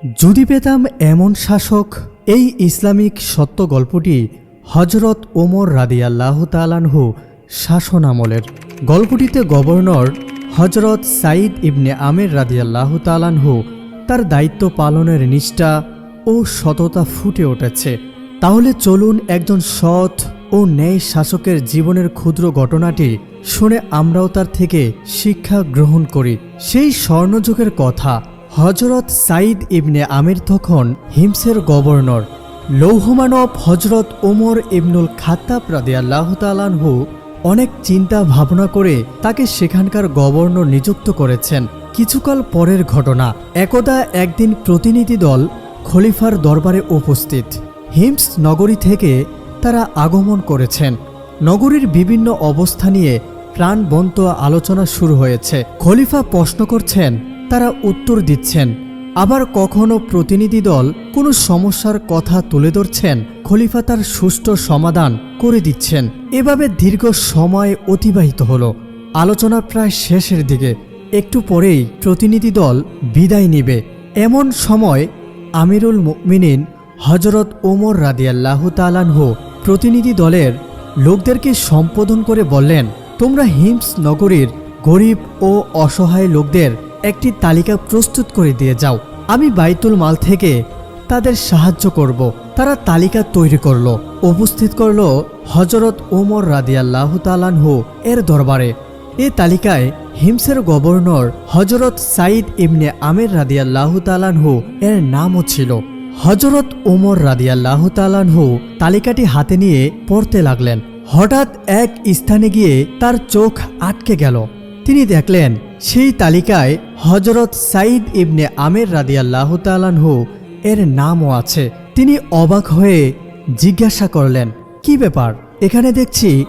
যদি পেতাম এমন শাসক, এই ইসলামিক সত্য গল্পটি হজরত ওমর রাদিয়াল্লাহ তালানহু শাসন আমলের গল্পটিতে গভর্নর হজরত সাইদ ইবনে আমের রাদিয়াল্লাহ তালানহু তার দায়িত্ব পালনের নিষ্ঠা ও সততা ফুটে উঠেছে। তাহলে চলুন একজন সৎ ও ন্যায় শাসকের জীবনের ক্ষুদ্র ঘটনাটি শুনে আমরাও তার থেকে শিক্ষা গ্রহণ করি। সেই স্বর্ণযুগের কথা হজরত সাইদ ইবনে আমির তখন হিমসের গভর্নর। লৌহমানব হজরত ওমর ইবনুল খাত্তাব রাদিয়াল্লাহ তালানহু অনেক চিন্তা ভাবনা করে তাকে সেখানকার গভর্নর নিযুক্ত করেছেন। কিছুকাল পরের ঘটনা, একদা একদিন প্রতিনিধি দল খলিফার দরবারে উপস্থিত। হিমস নগরী থেকে তারা আগমন করেছেন। নগরীর বিভিন্ন অবস্থা নিয়ে প্রাণবন্ত আলোচনা শুরু হয়েছে। খলিফা প্রশ্ন করছেন তারা উত্তর দিচ্ছেন, আবার কখনো প্রতিনিধি দল কোনো সমস্যার কথা তুলে ধরছেন? খলিফা তার সুষ্ঠু সমাধান করে দিচ্ছেন। এভাবে দীর্ঘ সময় অতিবাহিত হলো। আলোচনা প্রায় শেষের দিকে। একটু পরেই প্রতিনিধি দল বিদায় নিবে। এমন সময় আমিরুল মুমিনিন হজরত ওমর রাদিয়াল্লাহ তালানহু প্রতিনিধি দলের লোকদেরকে সম্বোধন করে বললেন, তোমরা হিমস নগরীর গরিব ও অসহায় লোকদের একটি তালিকা প্রস্তুত করে দিয়ে যাও। আমি বাইতুল মাল থেকে তাদের সাহায্য করব। তারা তালিকা তৈরি করল। উপস্থিত করল হজরত ওমর রাদিয়াল্লাহ তালানহু এর দরবারে। এ তালিকায় হিমসের গভর্নর হজরত সাইদ ইবনে আমের রাদিয়াল্লাহ তালানহু এর নামও ছিল। হজরত ওমর রাদিয়াল্লাহ তালানহু তালিকাটি হাতে নিয়ে পড়তে লাগলেন। হঠাৎ এক স্থানে গিয়ে তার চোখ আটকে গেল। তিনি দেখলেন, সেই তালিকায় হজরত সাইদ ইবনে আমের রাদিয়াল্লাহ তালানহু এর নামও আছে। তিনি অবাক হয়ে জিজ্ঞাসা করলেন, কি ব্যাপার? এখানে দেখছি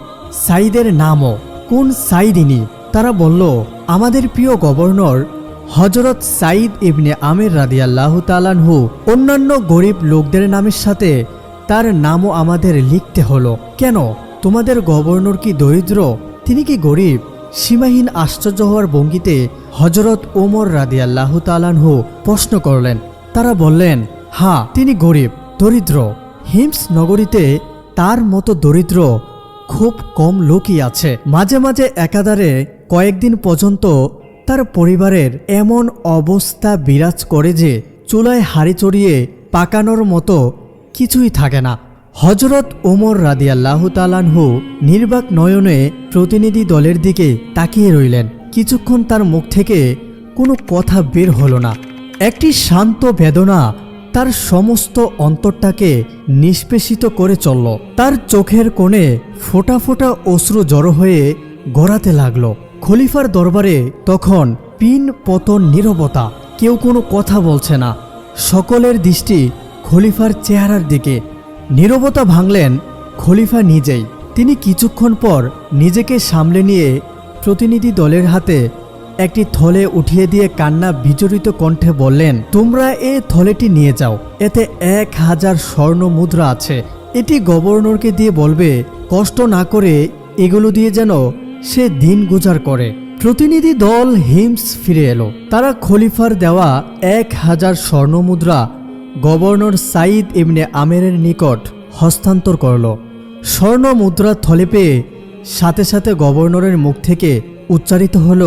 সাইদের নামও। কোন সাইদিনী তারা বলল, আমাদের প্রিয় গভর্নর হজরত সাইদ ইবনে আমের রাদিয়াল্লাহ তালানহু অন্যান্য গরিব লোকদের নামের সাথে তার নামও আমাদের লিখতে হলো। কেন? তোমাদের গভর্নর কি দরিদ্র? তিনি কি গরিব? সীমাহীন আশ্চর্য হওয়ার ভঙ্গিতে হজরত ওমর রাদিয়াল্লাহ তালানহু প্রশ্ন করলেন। তারা বললেন হ্যাঁ তিনি গরিব, দরিদ্র। হিমস নগরীতে তার মতো দরিদ্র খুব কম লোকই আছে। মাঝে মাঝে একাধারে কয়েকদিন পর্যন্ত তার পরিবারের এমন অবস্থা বিরাজ করে যে চুলায় হাড়ি চড়িয়ে পাকানোর মতো কিছুই থাকে না। হজরত ওমর রাদিয়াল্লাহ তালানহু নির্বাক নয়নে প্রতিনিধি দলের দিকে তাকিয়ে রইলেন। কিছুক্ষণ তার মুখ থেকে কোনো কথা বের হলো না। একটি শান্ত বেদনা তার সমস্ত অন্তরটাকে নিষ্পেষিত করে চলল। তার চোখের কোণে ফোটা ফোটা অশ্রু জড়ো হয়ে গড়াতে লাগল। খলিফার দরবারে তখন পিন পতন নীরবতা, কেউ কোনো কথা বলছে না। সকলের দৃষ্টি খলিফার চেহারার দিকে নীরবতা ভাঙলেন খলিফা নিজেই। তিনি কিছুক্ষণ পর নিজেকে সামলে নিয়ে প্রতিনিধি দলের হাতে একটি থলে উঠিয়ে দিয়ে কান্না বিজড়িত কণ্ঠে বললেন, তোমরা এ থলেটি নিয়ে যাও, এতে এক হাজার স্বর্ণ মুদ্রা আছে। এটি গভর্নরকে দিয়ে বলবে, কষ্ট না করে এগুলো দিয়ে যেন সে দিন গুজার করে। প্রতিনিধি দল হিমস ফিরে এলো। তারা খলিফার দেওয়া এক হাজার স্বর্ণ মুদ্রা গভর্নর সাইদ ইবনে আমেরের নিকট হস্তান্তর করল। স্বর্ণ মুদ্রা থলে পেয়ে সাথে সাথে গভর্নরের মুখ থেকে উচ্চারিত হল,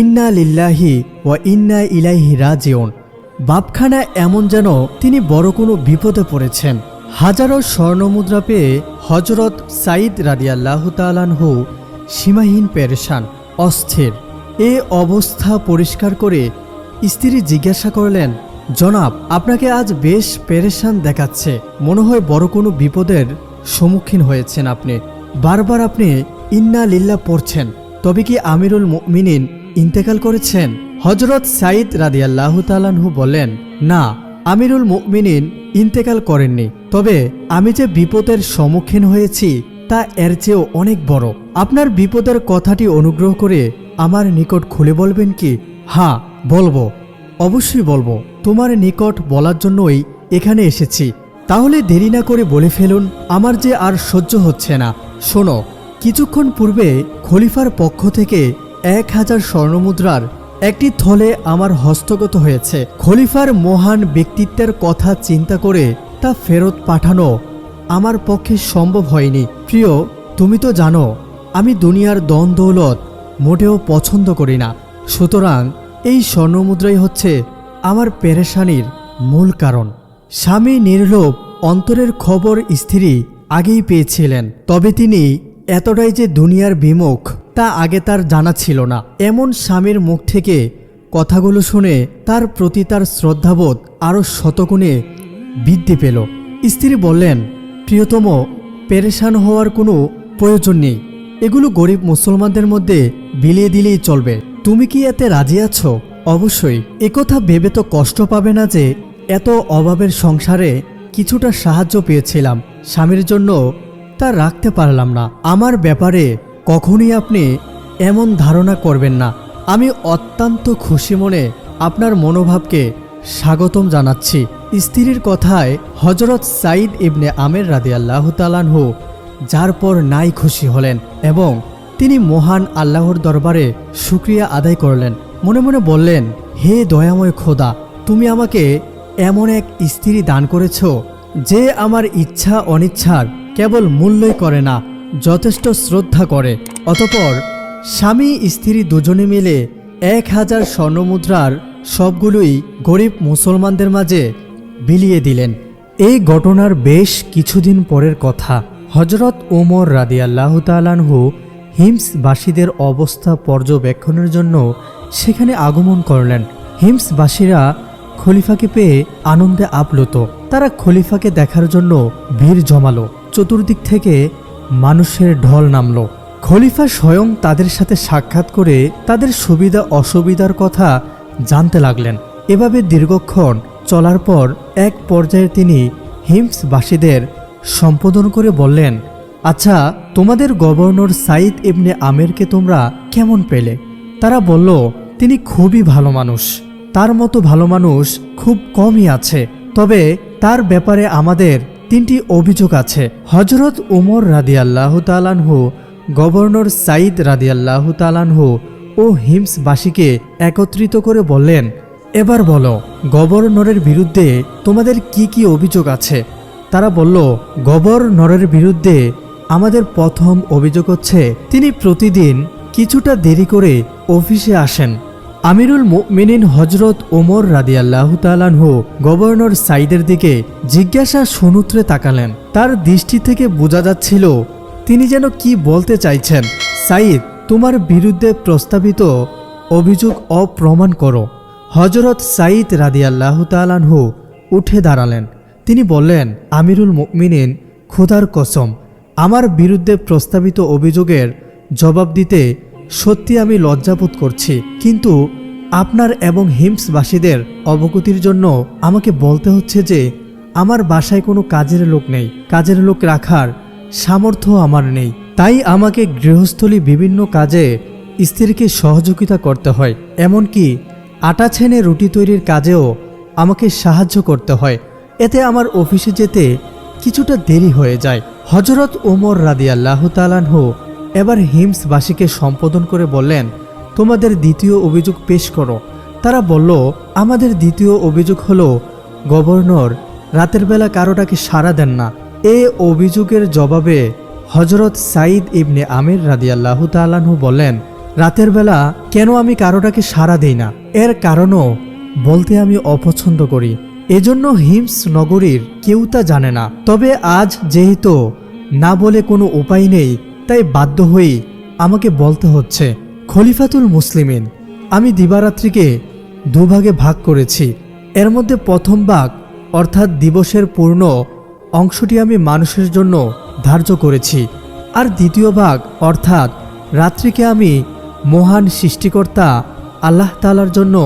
ইন্না লিল্লাহি ওয়া ইন্না ইলাইহি রাজিউন। বাপখানা এমন যেন তিনি বড় কোনো বিপদে পড়েছেন। হাজারো স্বর্ণমুদ্রা পেয়ে হজরত সাইদ রাদিয়াল্লাহ তালানহু সীমাহীন পেরেশান, অস্থির। এ অবস্থা পরিষ্কার করে স্ত্রী জিজ্ঞাসা করলেন জনাব, আপনাকে আজ বেশ পেরেশান দেখাচ্ছে। মনে হয় বড় কোনো বিপদের সম্মুখীন হয়েছেন আপনি। বারবার আপনি ইন্না লিল্লা পড়ছেন। তবে কি আমিরুল মিনিন ইন্তেকাল করেছেন? হজরত সাইদ রাদিয়াল্লাহু তালানহু বললেন না, আমিরুল মুমিনিন ইন্তেকাল করেননি। তবে আমি যে বিপদের সম্মুখীন হয়েছি, তা এর চেয়েও অনেক বড়। আপনার বিপদের কথাটি অনুগ্রহ করে আমার নিকট খুলে বলবেন কি? হ্যাঁ বলব। অবশ্যই বলব, তোমার নিকট বলার জন্যই এখানে এসেছি। তাহলে দেরি না করে বলে ফেলুন, আমার যে আর সহ্য হচ্ছে না। শোনো, কিছুক্ষণ পূর্বে খলিফার পক্ষ থেকে এক হাজার স্বর্ণমুদ্রার একটি থলে আমার হস্তগত হয়েছে। খলিফার মহান ব্যক্তিত্বের কথা চিন্তা করে তা ফেরত পাঠানো আমার পক্ষে সম্ভব হয়নি। প্রিয়, তুমি তো জানো, আমি দুনিয়ার দন দৌলত মোটেও পছন্দ করি না। সুতরাং এই স্বর্ণমুদ্রাই হচ্ছে আমার পেরেশানির মূল কারণ। স্বামী নির্লোভ অন্তরের খবর স্ত্রী আগেই পেয়েছিলেন, তবে তিনি এতটাই যে দুনিয়ার বিমুখ তা আগে তার জানা ছিল না। এমন স্বামীর মুখ থেকে কথাগুলো শুনে তার প্রতি তার শ্রদ্ধাবোধ আরও শতগুণে বৃদ্ধি পেল। স্ত্রী বললেন, প্রিয়তম, পেরেশান হওয়ার কোনো প্রয়োজন নেই। এগুলো গরিব মুসলমানদের মধ্যে বিলিয়ে দিলেই চলবে। তুমি কি এতে রাজি আছো? অবশ্যই। একথা ভেবে তো কষ্ট পাবে না যে, এত অভাবের সংসারে কিছুটা সাহায্য পেয়েছিলাম। স্বামীর জন্য তা রাখতে পারলাম না। আমার ব্যাপারে কখনই আপনি এমন ধারণা করবেন না। আমি অত্যন্ত খুশি মনে আপনার মনোভাবকে স্বাগতম জানাচ্ছি। স্ত্রীর কথায় হজরত সাইদ ইবনে আমের রাদি আল্লাহ তালানহু যার পর নাই খুশি হলেন এবং তিনি মহান আল্লাহর দরবারে শুক্রিয়া আদায় করলেন। মনে মনে বললেন, হে দয়াময় খোদা, তুমি আমাকে এমন এক স্ত্রী দান করেছ যে আমার ইচ্ছা অনিচ্ছার কেবল মূল্যই করে না, যথেষ্ট শ্রদ্ধা করে। অতপর স্বামী স্ত্রী দুজনে মিলে এক হাজার স্বর্ণমুদ্রার সবগুলোই গরিব মুসলমানদের মাঝে বিলিয়ে দিলেন। এই ঘটনার বেশ কিছুদিন পরের কথা। হজরত ওমর রাদিয়াল্লাহু তালানহু হিমসবাসীদের অবস্থা পর্যবেক্ষণের জন্য সেখানে আগমন করলেন। হিমসবাসীরা খলিফাকে পেয়ে আনন্দে আপ্লুত। তারা খলিফাকে দেখার জন্য ভিড় জমালো। চতুর্দিক থেকে মানুষের ঢল নামল। খলিফা স্বয়ং তাদের সাথে সাক্ষাৎ করে তাদের সুবিধা অসুবিধার কথা জানতে লাগলেন। এভাবে দীর্ঘক্ষণ চলার পর এক পর্যায়ে তিনি হিমসবাসীদের সম্বোধন করে বললেন আচ্ছা তোমাদের গভর্নর সাইদ ইবনে আমেরকে তোমরা কেমন পেলে? তারা বলল, তিনি খুবই ভালো মানুষ। তার মতো ভালো মানুষ খুব কমই আছে। তবে তার ব্যাপারে আমাদের তিনটি অভিযোগ আছে। হজরত উমর রাদিয়াল্লাহু তালানহু গভর্নর সাইদ রাদিয়াল্লাহু তালানহু ও হিমসবাসীকে একত্রিত করে বললেন, এবার বলো, গভর্নরের বিরুদ্ধে তোমাদের কি কি অভিযোগ আছে? তারা বলল, গভর্নরের বিরুদ্ধে আমাদের প্রথম অভিযোগ হচ্ছে, তিনি প্রতিদিন কিছুটা দেরি করে অফিসে আসেন। আমিরুল মুমিনিন হজরত ওমর রাদিয়াল্লাহু তালানহু গভর্নর সাইদের দিকে জিজ্ঞাসা সনুত্রে তাকালেন। তার দৃষ্টি থেকে বোঝা যাচ্ছিল, তিনি যেন কি বলতে চাইছেন। সাইদ তোমার বিরুদ্ধে প্রস্তাবিত অভিযোগ অপ্রমাণ করো। হজরত সাইদ রাদিয়াল্লাহু তালানহু উঠে দাঁড়ালেন। তিনি বললেন, আমিরুল মুমিনিন খোদার কসম আমার বিরুদ্ধে প্রস্তাবিত অভিযোগের জবাব দিতে সত্যি আমি লজ্জাবোধ করছি। কিন্তু আপনার এবং হিমসবাসীদের অবগতির জন্য আমাকে বলতে হচ্ছে যে, আমার বাসায় কোনো কাজের লোক নেই। কাজের লোক রাখার সামর্থ্য আমার নেই। তাই আমাকে গৃহস্থলী বিভিন্ন কাজে স্ত্রীকে সহযোগিতা করতে হয়। এমনকি আটা ছেনে রুটি তৈরির কাজেও আমাকে সাহায্য করতে হয়। এতে আমার অফিসে যেতে কিছুটা দেরি হয়ে যায়। হজরত ওমর রাদিয়াল্লাহ তালানহু এবার হিমসবাসীকে সম্বোধন করে বললেন, তোমাদের দ্বিতীয় অভিযোগ পেশ করো। তারা বলল, আমাদের দ্বিতীয় অভিযোগ হলো, গভর্নর, রাতের বেলা কারোটাকে সাড়া দেন না। এ অভিযোগের জবাবে হজরত সাইদ ইবনে আমির রাদিয়াল্লাহ তালানহু বললেন, রাতের বেলা কেন আমি কারোটাকে সাড়া দিই না? এর কারণও বলতে আমি অপছন্দ করি। এজন্য হিমস নগরীর কেউ তা জানে না। তবে আজ যেহেতু না বলে কোনো উপায় নেই, তাই বাধ্য হয়েই আমাকে বলতে হচ্ছে, খলিফাতুল মুসলিমিন, আমি দিবারাত্রিকে দুভাগে ভাগ করেছি। এর মধ্যে প্রথম ভাগ, অর্থাৎ দিবসের পূর্ণ অংশটি আমি মানুষের জন্য ধার্য করেছি। আর দ্বিতীয় ভাগ, অর্থাৎ রাত্রিকে আমি মহান সৃষ্টিকর্তা আল্লাহ তালার জন্য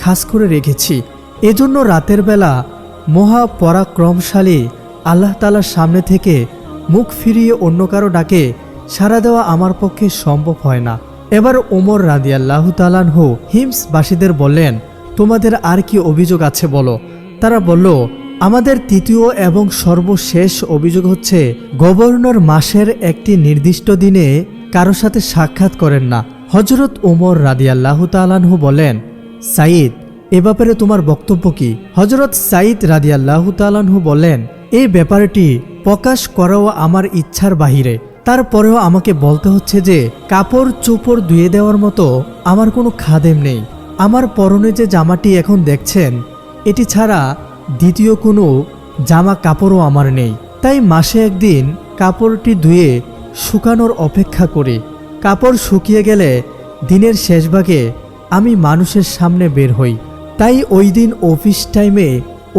খাস করে রেখেছি। এজন্য রাতের বেলা মহা পরাক্রমশালী আল্লাহ তালার সামনে থেকে মুখ ফিরিয়ে অন্য কারও ডাকে, সাড়া দেওয়া আমার পক্ষে সম্ভব হয় না। এবার ওমর রাদিয়াল্লাহ তালানহু হিমসবাসীদের বললেন, তোমাদের আর কি অভিযোগ আছে বলো? তারা বলল, আমাদের তৃতীয় এবং সর্বশেষ অভিযোগ হচ্ছে, গভর্নর মাসের একটি নির্দিষ্ট দিনে কারও সাথে সাক্ষাৎ করেন না। হজরত ওমর রাদিয়াল্লাহু তালানহু বলেন সাইদ এ ব্যাপারে তোমার বক্তব্য কি? হজরত সাইদ রাদিয়াল্লাহু তালানহু বলেন এই ব্যাপারটি প্রকাশ করাও আমার ইচ্ছার বাহিরে। তারপরেও আমাকে বলতে হচ্ছে যে, কাপড় চোপড় ধুয়ে দেওয়ার মতো আমার কোনো খাদেম নেই। আমার পরনে যে জামাটি এখন দেখছেন, এটি ছাড়া দ্বিতীয় কোনো জামা কাপড়ও আমার নেই। তাই মাসে একদিন কাপড়টি ধুয়ে শুকানোর অপেক্ষা করি। কাপড় শুকিয়ে গেলে দিনের শেষভাগে আমি মানুষের সামনে বের হই। তাই ওই দিন অফিস টাইমে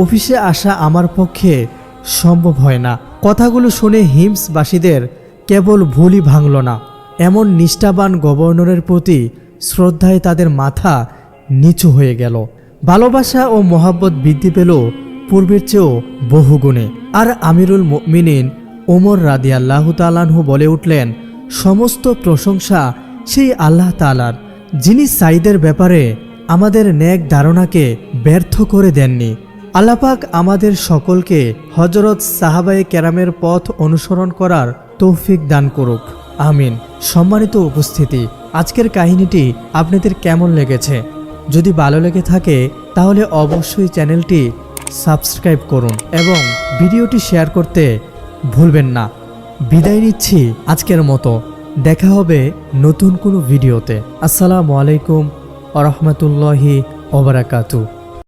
অফিসে আসা আমার পক্ষে সম্ভব হয় না। কথাগুলো শুনে হিমসবাসীদের কেবল ভুলই ভাঙল না। এমন নিষ্ঠাবান গভর্নরের প্রতি শ্রদ্ধায় তাদের মাথা নিচু হয়ে গেল। ভালোবাসা ও মহাব্বত বৃদ্ধি পেল পূর্বের চেয়েও বহুগুণে। আর আমিরুল মিনিন ওমর রাদি আল্লাহ তালানহু বলে উঠলেন, সমস্ত প্রশংসা সেই আল্লাহ তালার যিনি সাইদের ব্যাপারে আমাদের ন্যাক ধারণাকে ব্যর্থ করে দেননি। আল্লাপাক আমাদের সকলকে হজরত সাহাবায়ে ক্যারামের পথ অনুসরণ করার তৌফিক দান করুক। আমিন। সম্মানিত উপস্থিতি, আজকের কাহিনীটি আপনাদের কেমন লেগেছে? যদি ভালো লেগে থাকে, তাহলে অবশ্যই চ্যানেলটি সাবস্ক্রাইব করুন এবং ভিডিওটি শেয়ার করতে ভুলবেন না। বিদায় নিচ্ছি আজকের মতো। দেখা হবে নতুন কোনো ভিডিওতে। আসসালামু আলাইকুম আ রহমতুল্লাহি ওবরাকাতু